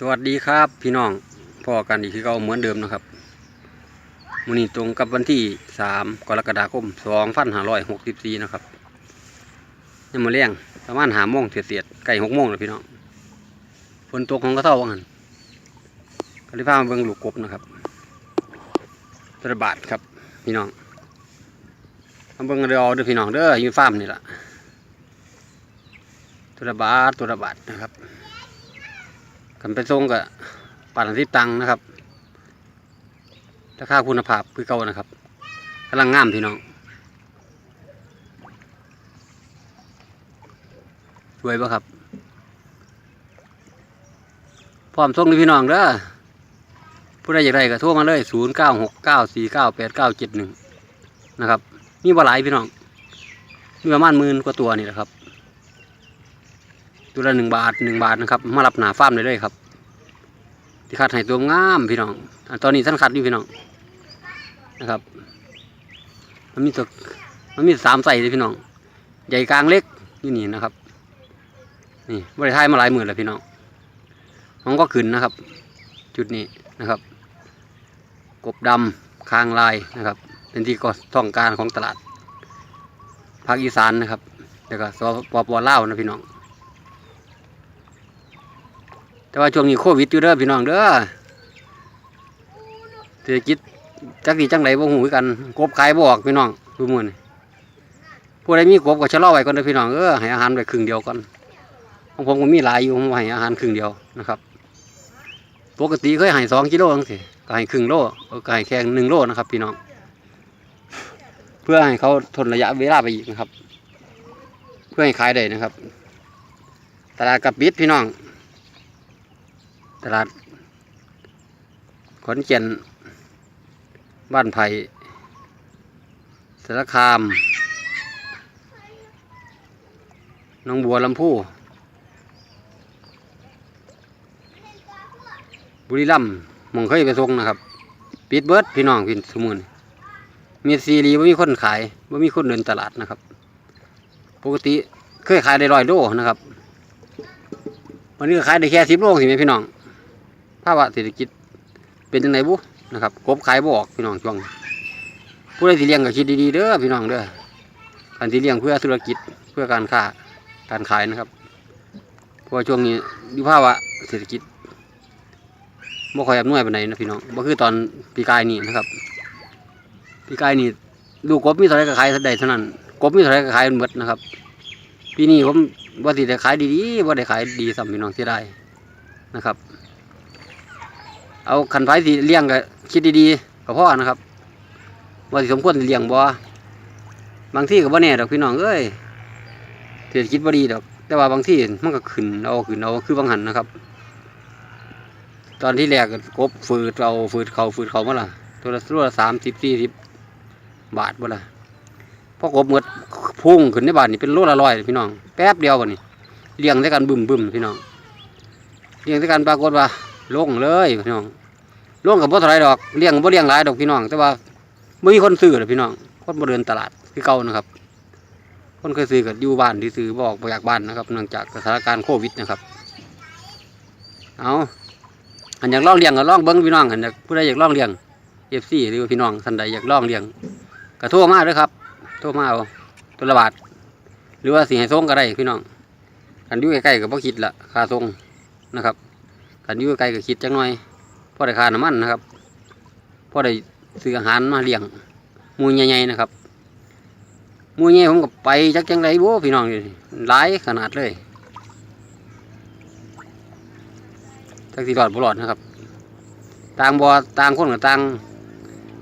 สวัสดีครับพี่น้องพ่อกันอีกคือเก่าเหมือนเดิมนะครับมื้อนี้ตรงกับวันที่สามกรกฎาคมสองพันห้าร้อยหกสิบสี่นะครับยังมาเลี้ยงประมาณหาโมงเสียดๆใกล้หกโมงแล้วพี่น้องฝนตกของกระเท่าว่างันก็เลยพามาเบิ่งลูกกบนะครับระบาดครับพี่น้องมาเบิ่งเรือเอาด้อพี่น้องเด้ออยู่ฟาร์มนี่แหละตัวระบาดตัวระบาดนะครับ กันไปส่งกับป่านทิพตังนะครับราคาคุณภาพคือเก่านะครับกำลังงามพี่น้องสวยปะครับพร้อมส่งเลยพี่น้องเด้อผู้ใดอยากได้ก็โทรมาเลยศูนย์เก้าหกเก้าสี่เก้าแปดเก้าเจ็ดหนึ่งนะครับ มีบ่หลายพี่น้อง มีประมาณหมื่นกว่าตัวนี่แหละครับ ตัวละหนึ่งบาทหนึ่งบาทนะครับ มารับหนาฟาร์มได้เลยครับที่คัดให้ตัวงามพี่น้องอตอนนี้ท่านคัดอยู่พี่น้องนะครับ มันมีตัวมันมีสามใส่เลยพี่น้อง ใหญ่กลางเล็กอยู่นี่นะครับ นี่บริทายมาหลายหมื่นแล้วพี่น้องมันก็ขึ้นนะครับ จุดนี้นะครับ กบดำคางลายนะครับ เป็นที่ก็ต้องการของตลาดภาคอีสานนะครับ แล้วก็สปปลาวนะพี่น้อง แต่ว่าช่วงนี้โควิดอยู่เด้อพี่น้องเด้อเศรษฐกิจจักดีจังไรบ่หูกันกบขายบ่ออกพี่น้องดูมือนผู้ใดมีกบก็ชะลอไว้ก่อนเด้อพี่น้องเออให้อาหารไว้ครึ่งเดียวก่อนของผมก็มีหลายอยู่ผมให้อาหารครึ่งเดียวนะครับปกติเคยให้สองกิโลจังซี่ก็ให้ครึ่งโลก็ให้แค่หนึ่งโลนะครับพี่น้อง เพื่อให้เขาทนระยะเวลาไปอีกนะครับ เพื่อให้ขายได้นะครับตลาดกับปิดพี่น้อง ตลาดขอนแก่นบ้านไผ่สารคามน้องบัวลำพูบุรีรัมย์มองเคยไปส่งนะครับ ปิดเบิร์ดพี่น้องพี่สมุนมีซีรีว่ามีคนขายว่ามีคนเดินตลาดนะครับ ปกติเคยขายได้ร้อยโลนะครับ วันนี้ขายได้แค่สิบโลสิแม่พี่น้อง ภาวะเศรษฐกิจเป็นยังไงบุนะครับกบขายบ่ออกพี่น้องช่วงผู้ใดที่เลี้ยงก็คิดดีๆเด้อพี่น้องเด้อการที่เลี้ยงเพื่อธุรกิจเพื่อการค้าการขายนะครับเพราะช่วงนี้ดูภาวะเศรษฐกิจบ่ค่อยอำนวยปานใดนะพี่น้องบ่คือตอนปีกายนี่นะครับปีกายนี่ลูกกบมีเท่าไรก็ขายได้เท่านั้นกบมีเท่าไรก็ขายหมดนะครับปีนี้ผมว่าสิได้ขายดีๆว่าได้ขายดีสำพี่น้องเสียดายนะครับ เอาขันไฟสิเลี้ยงก็คิดดีๆกับพ่อนะครับ ว่าสมควรเลี้ยงบ่บางที่ก็บ่แน่ดอกพี่น้องเอ้ยเศรษฐกิจบ่ดีดอก แต่ว่าบางที่มันก็ขึ้นเอาขึ้นเอาคือบางหันนะครับ ตอนที่แรกก็กบฝืดเอาฝืดเขาฝืดเขามาล่ะตัวละตัวละสามสิบสี่สิบบาทบ่ล่ะพอกบหมดพุ่งขึ้นในบาทนี่เป็นโลละร้อยพี่น้องแป๊บเดียวบ่นี่เลี้ยงด้วยกันบึมบึมพี่น้องเลี้ยงด้วยกันปรากฏว่า ลงเลยพี่น้องลงกับบ่เท่าไรดอกเลี้ยงบ่เลี้ยงหลายดอกพี่น้อง แต่ว่าไม่มีคนซื้อหรอกพี่น้อง คนบ่เดินตลาดคือเก่านะครับ คนเคยซื้อกับอยู่บ้านที่ซื้อบอกบ่อยากบ้านนะครับ เนื่องจากสถานการณ์โควิดนะครับ เอาอันอยากลองเลี้ยงก็ลองเบิ้งพี่น้องอันอยากผู้ใดอยากลองเลี้ยงเอฟซีหรือพี่น้องท่านใดอยากลองเลี้ยงก็โทรมาเด้อครับโทรมาเอาตัวละบาทหรือว่าสิให้ส่งก็ได้พี่น้องกันอยู่ใกล้ๆก็บ่คิดละคาส่งนะครับ กันอยู่ไกลก็คิดจังหน่อยพอได้ค่าน้ำมันนะครับพอได้ซื้ออาหารมาเลี้ยงมูใหญ่ๆนะครับมูใหญ่ผมก็ไปจักจังไรบ่พี่น้องหลายขนาดเลยจักสิรอดบ่รอดนะครับต่างบ่อต่างคนกับต่าง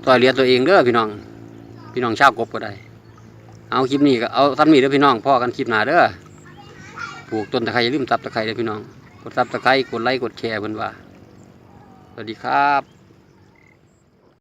ตัวเลียตัวเองเด้อพี่น้อง พี่น้องชาวกบก็ได้ เอาคลิปนี้ก็เอาทำนี้เด้อพี่น้องพ่อกันคลิปหนาเด้อปลูกต้นตะไคร้อย่าลืมตับตะไคร้เด้อพี่น้อง ดซับสไครต์กดไลค์กดแชร์เพิ่นว่า สวัสดีครับ